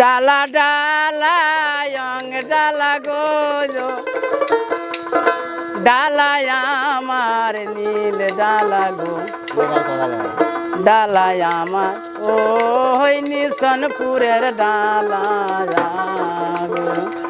ডালা ডালায়ং ডালা গো ডালা আমার নীল ডালা গো। ডালা আমার, ওই নিশনপুরের ডালা গো।